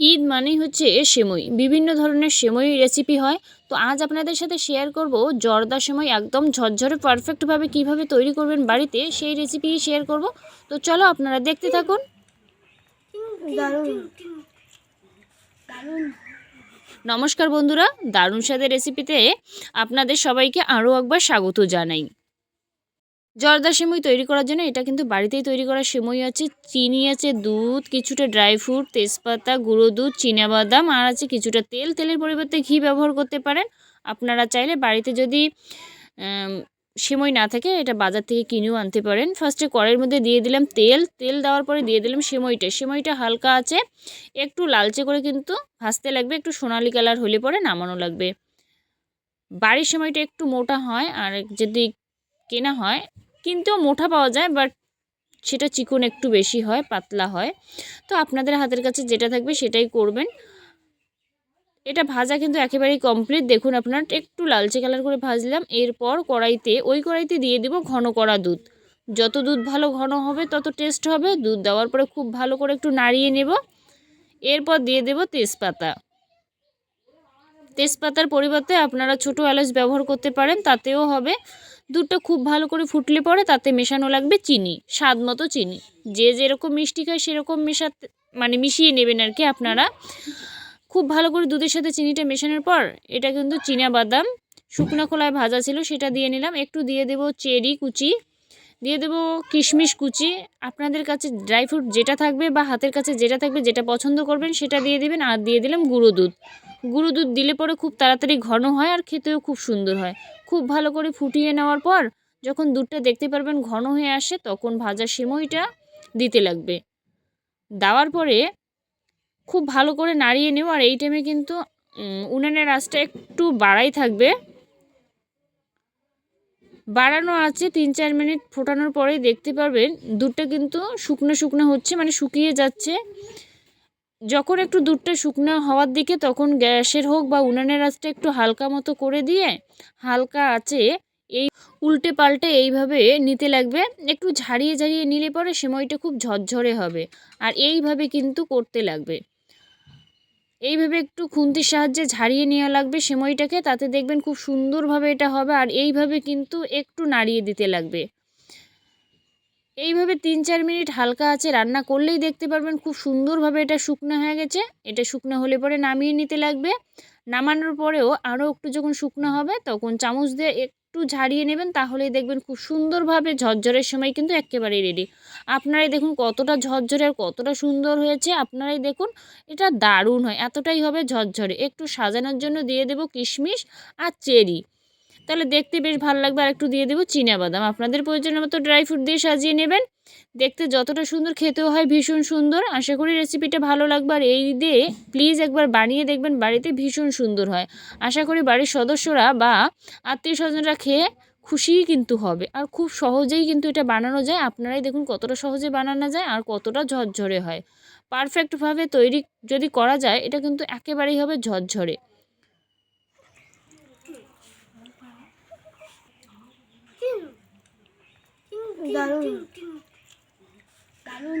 ঈদ মানেই হচ্ছে সেমই। বিভিন্ন ধরনের সেমই রেসিপি হয়। তো আজ আপনাদের সাথে শেয়ার করব জর্দা সেমই একদম ঝরঝরে পারফেক্টভাবে কীভাবে তৈরি করবেন বাড়িতে সেই রেসিপি শেয়ার করব। তো চলো আপনারা দেখতে থাকুন। দারুণ। নমস্কার বন্ধুরা দারুণ স্বাদের রেসিপিতে আপনাদের সবাইকে আরও একবার স্বাগত জানাই। জর্দা সেমই তৈরি করার জন্য, এটা কিন্তু বাড়িতেই তৈরি করা সেমই আছে। চিনি আছে, দুধ, কিছুটা ড্রাই ফ্রুট, তেজপাতা, গুঁড়ো দুধ বাদাম আর আছে কিছুটা তেল। তেলের পরিবর্তে ঘি ব্যবহার করতে পারেন। আপনারা চাইলে বাড়িতে যদি সেমই না থাকে, এটা বাজার থেকে কিনেও আনতে পারেন। ফার্স্টে কড়াইয়ের মধ্যে দিয়ে দিলাম তেল। তেল দেওয়ার পরে দিয়ে দিলাম সেমইটা। সেমইটা হালকা আছে। একটু লালচে করে কিন্তু ভাজতে লাগবে। একটু সোনালি কালার হলে পরে নামানো লাগবে। বাড়ির সময়টা একটু মোটা হয়, আর যদি কেনা হয় কিনতেও মোটা পাওয়া যায়, বাট সেটা চিকন একটু বেশি হয়, পাতলা হয়। তো আপনাদের হাতের কাছে যেটা থাকবে সেটাই করবেন। এটা ভাজা কিন্তু একেবারেই কমপ্লিট দেখুন আপনার একটু লালচে কালার করে ভাজলাম। এরপর কড়াইতে, ওই কড়াইতে দিয়ে দিব ঘন করা দুধ। যত দুধ ভালো ঘন হবে, তত টেস্ট হবে। দুধ দেওয়ার পরে খুব ভালো করে একটু নাড়িয়ে নেব। এরপর দিয়ে দেব তেজপাতা। তেজপাতার পরিবর্তে আপনারা ছোটো এলাচ ব্যবহার করতে পারেন, তাতেও হবে। দুধটা খুব ভালো করে ফুটলে পরে তাতে মেশানো লাগবে চিনি, স্বাদ মতো চিনি। যে যেরকম মিষ্টি খায় সেরকম মেশাতে মানে মিশিয়ে নেবেন আর কি আপনারা। খুব ভালো করে দুধের সাথে চিনিটা মেশানোর পর এটা কিন্তু চীনা বাদাম, শুকনো খোলায় ভাজা ছিল সেটা দিয়ে নিলাম। একটু দিয়ে দেব চেরি কুচি, দিয়ে দেবো কিশমিশ কুচি। আপনাদের কাছে ড্রাই ফ্রুট যেটা থাকবে বা হাতের কাছে যেটা থাকবে, যেটা পছন্দ করবেন সেটা দিয়ে দিবেন আর দিয়ে দিলাম গুঁড়ো দুধ। গুঁড়ো দুধ দিলে পরে খুব তাড়াতাড়ি ঘন হয় আর খেতেও খুব সুন্দর হয়। খুব ভালো করে ফুটিয়ে নেওয়ার পর যখন দুধটা দেখতে পারবেন ঘন হয়ে আসে, তখন ভাজা সিমইটা দিতে লাগবে। দেওয়ার পরে খুব ভালো করে নাড়িয়ে নেব আর এই টাইমে কিন্তু উনানের আঁচটা একটু বাড়াই থাকবে। বাড়ানো আছে তিন চার মিনিট ফোটানোর পরেই দেখতে পারবেন দুধটা কিন্তু শুকনো শুকনো হচ্ছে মানে শুকিয়ে যাচ্ছে। যখন একটু দুধটা শুকনো হওয়ার দিকে তখন গ্যাসের হোক বা উনানের আঁচটা একটু হালকা মতো করে দিয়ে হালকা আছে এই উল্টে পাল্টে এইভাবে নিতে লাগবে। একটু ঝাড়িয়ে ঝাড়িয়ে নিলে পরে সময়টা খুব ঝরঝরে হবে আর এইভাবে কিন্তু করতে লাগবে। এইভাবে একটু খুন্তির সাহায্যে ঝাড়িয়ে নেওয়া লাগবে সেমইটাকে তাতে দেখবেন খুব সুন্দরভাবে এটা হবে আর এইভাবে কিন্তু একটু নাড়িয়ে দিতে লাগবে। এইভাবে তিন চার মিনিট হালকা আছে রান্না করলেই দেখতে পারবেন খুব সুন্দরভাবে এটা শুকনো হয়ে গেছে। এটা শুকনো হলে পরে নামিয়ে নিতে লাগবে। নামানোর পরেও আরও একটু যখন শুকনো হবে তখন চামচ দিয়ে একটু ঝাড়িয়ে নেবেন তাহলেই দেখবেন খুব সুন্দরভাবে ঝরঝরের সময় কিন্তু একেবারেই রেডি। আপনারাই দেখুন কতটা ঝরঝরে আর কতটা সুন্দর হয়েছে। আপনারাই দেখুন এটা দারুণ হয়। এতটাই হবে ঝরঝরে। একটু সাজানোর জন্য দিয়ে দেব কিশমিশ আর চেরি। তাহলে দেখতে বেশ ভালো লাগবে। আর একটু দিয়ে দেবো বাদাম। আপনাদের প্রয়োজনের মতো ড্রাই ফ্রুট দিয়ে সাজিয়ে নেবেন। দেখতে যতটা সুন্দর, খেতেও হয় ভীষণ সুন্দর। আশা করি রেসিপিটা ভালো লাগবে। আর এই দিয়ে প্লিজ একবার বানিয়ে দেখবেন, বাড়িতে ভীষণ সুন্দর হয়। আশা করি বাড়ির সদস্যরা বা আত্মীয় স্বজনরা খেয়ে খুশিই কিন্তু হবে। আর খুব সহজেই কিন্তু এটা বানানো যায়। আপনারাই দেখুন কতটা সহজে বানানো যায় আর কতটা ঝরঝরে হয়। পারফেক্টভাবে তৈরি যদি করা যায়, এটা কিন্তু একেবারেই হবে ঝরঝরে। দারুণ দারুণ